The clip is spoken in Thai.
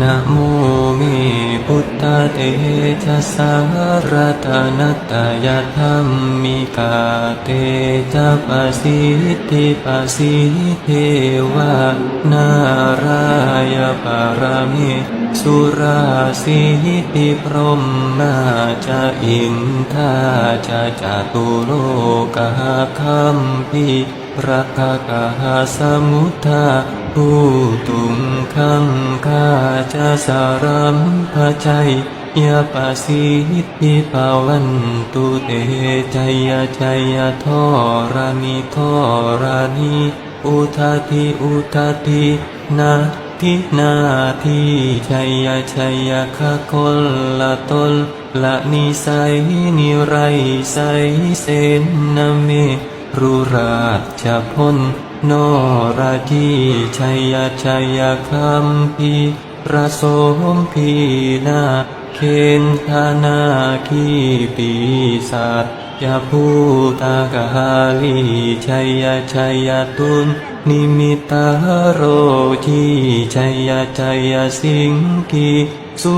นะโมเมพุทธเตชะสารตนัตตยธรรมมิกาเตจะปสิทธิปสิเทวานารายปารมิสุราสิติพรหมาจะอินทาจะจตุโลกาคัมปิรักกาสมุทธาผู้ตุงคังคา จะสารัมภชัยยาปาสิทธิภาวันตุเตใจยาใจยาทอรานิทอรานิอุทาทิอุทาทินาทินาทิชัยยชัยยคะคนละตนละนิสัยนิไรใสเสนนเมรุราชพลนราจีชัยยชัยาคัมพี ประสมพีนาเคนธานาคีปีศาจยาภูตากาลีชัยยชัยตุนนิมิตาโรทีชัยยชัยสิงกีสุ